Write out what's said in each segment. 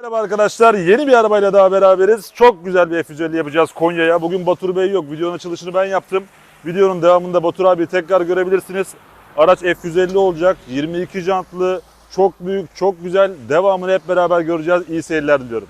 Merhaba arkadaşlar. Yeni bir arabayla daha beraberiz. Çok güzel bir F150 yapacağız Konya'ya. Bugün Batur Bey yok. Videonun açılışını ben yaptım. Videonun devamında Batur abi tekrar görebilirsiniz. Araç F150 olacak. 22 jantlı, çok büyük, çok güzel. Devamını hep beraber göreceğiz. İyi seyirler diliyorum.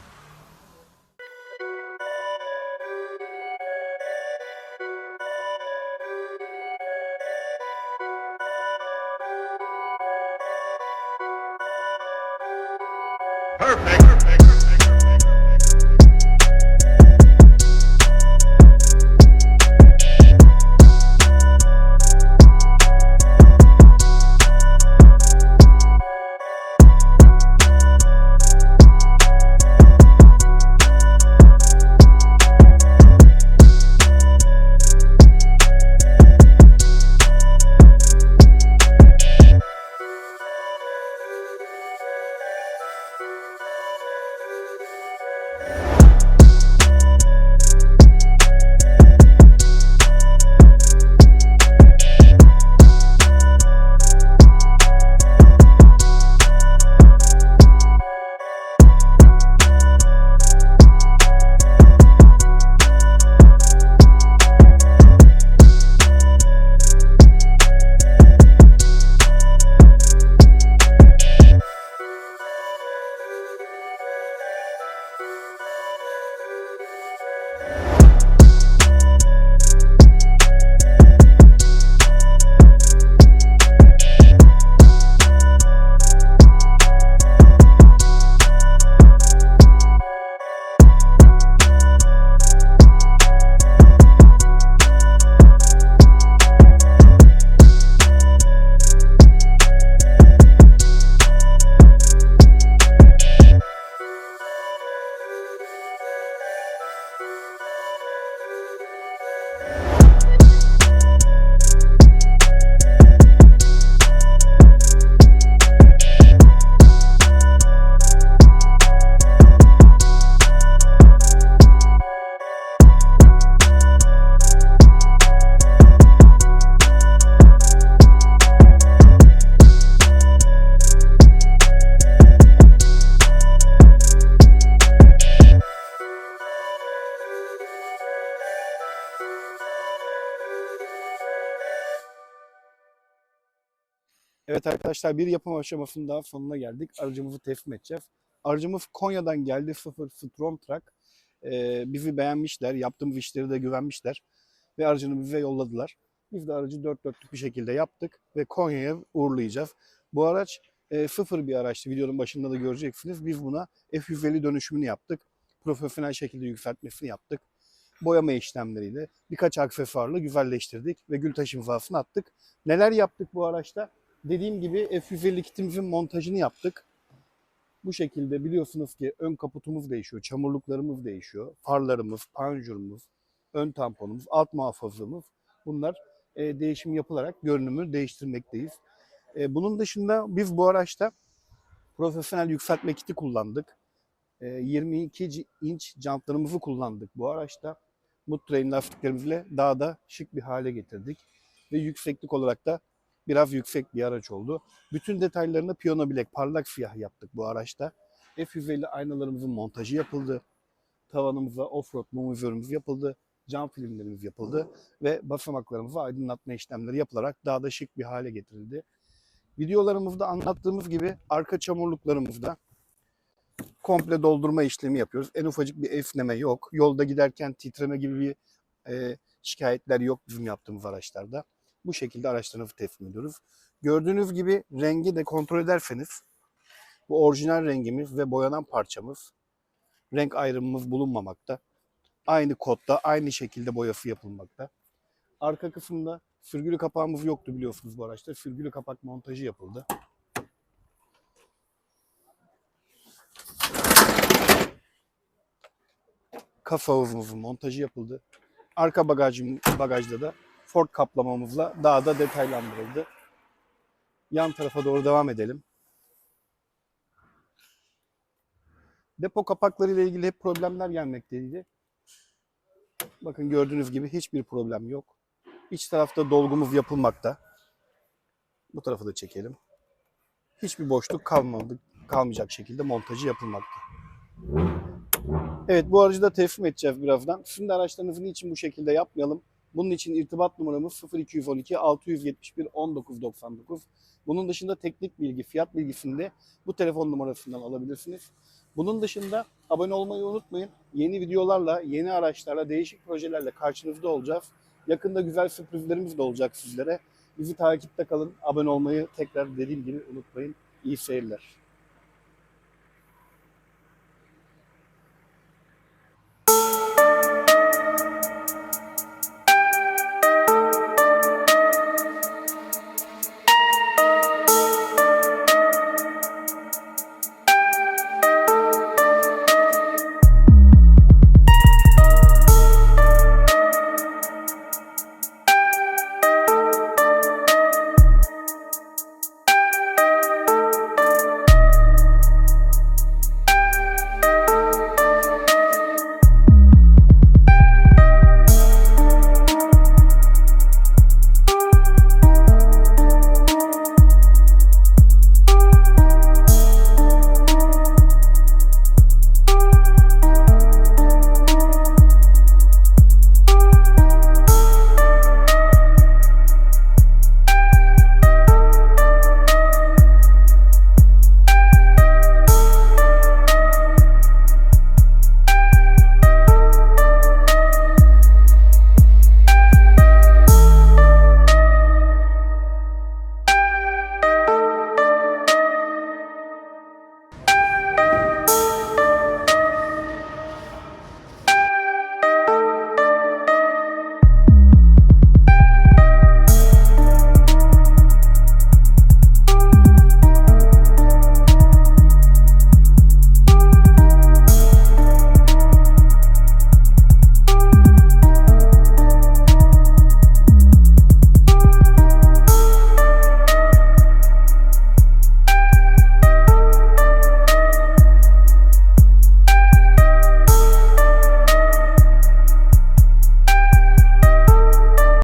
Evet arkadaşlar bir yapım aşamasının daha sonuna geldik. Aracımızı teslim edeceğiz. Aracımız Konya'dan geldi. 0 Strom Truck. Ee, bizi beğenmişler. Yaptığımız işleri de güvenmişler. Ve aracını bize yolladılar. Biz de aracı dört dörtlük bir şekilde yaptık. Ve Konya'ya uğurlayacağız. Bu araç e, sıfır bir araçtı. Videonun başında da göreceksiniz. Biz buna F150 dönüşümünü yaptık. Profesyonel şekilde yükseltmesini yaptık. Boyama işlemleriyle birkaç aksesuarla güzelleştirdik ve gül taşı attık. Neler yaptık bu araçta? Dediğim gibi F150 kitimizin montajını yaptık. Bu şekilde biliyorsunuz ki ön kaputumuz değişiyor, çamurluklarımız değişiyor, farlarımız, panjurumuz, ön tamponumuz, alt muhafazamız bunlar e, değişim yapılarak görünümü değiştirmekteyiz. E, bunun dışında biz bu araçta profesyonel yükseltme kiti kullandık. E, 22 ci- inç jantlarımızı kullandık bu araçta. Mudtrain lastiklerimizle daha da şık bir hale getirdik. Ve yükseklik olarak da biraz yüksek bir araç oldu. Bütün detaylarını piyano bilek parlak siyah yaptık bu araçta. F150 aynalarımızın montajı yapıldı. Tavanımıza offroad mum vizörümüz yapıldı. Cam filmlerimiz yapıldı ve basamaklarımıza aydınlatma işlemleri yapılarak daha da şık bir hale getirildi. Videolarımızda anlattığımız gibi arka çamurluklarımızda komple doldurma işlemi yapıyoruz. En ufacık bir esneme yok. Yolda giderken titreme gibi bir e, şikayetler yok bizim yaptığımız araçlarda. Bu şekilde araçlarımızı teslim ediyoruz. Gördüğünüz gibi rengi de kontrol ederseniz bu orijinal rengimiz ve boyanan parçamız renk ayrımımız bulunmamakta. Aynı kodda aynı şekilde boyası yapılmakta. Arka kısımda sürgülü kapağımız yoktu biliyorsunuz bu araçta. Sürgülü kapak montajı yapıldı. Kafa montajı yapıldı. Arka bagajım, bagajda da Ford kaplamamızla daha da detaylandırıldı. Yan tarafa doğru devam edelim. Depo kapakları ile ilgili hep problemler gelmekteydi. Bakın gördüğünüz gibi hiçbir problem yok. İç tarafta dolgumuz yapılmakta. Bu tarafı da çekelim. Hiçbir boşluk kalmadı, kalmayacak şekilde montajı yapılmakta. Evet bu aracı da teslim edeceğiz birazdan. Şimdi araçlarınızı için bu şekilde yapmayalım. Bunun için irtibat numaramız 0212 671 1999. Bunun dışında teknik bilgi, fiyat bilgisini de bu telefon numarasından alabilirsiniz. Bunun dışında abone olmayı unutmayın. Yeni videolarla, yeni araçlarla, değişik projelerle karşınızda olacağız. Yakında güzel sürprizlerimiz de olacak sizlere. Bizi takipte kalın. Abone olmayı tekrar dediğim gibi unutmayın. İyi seyirler.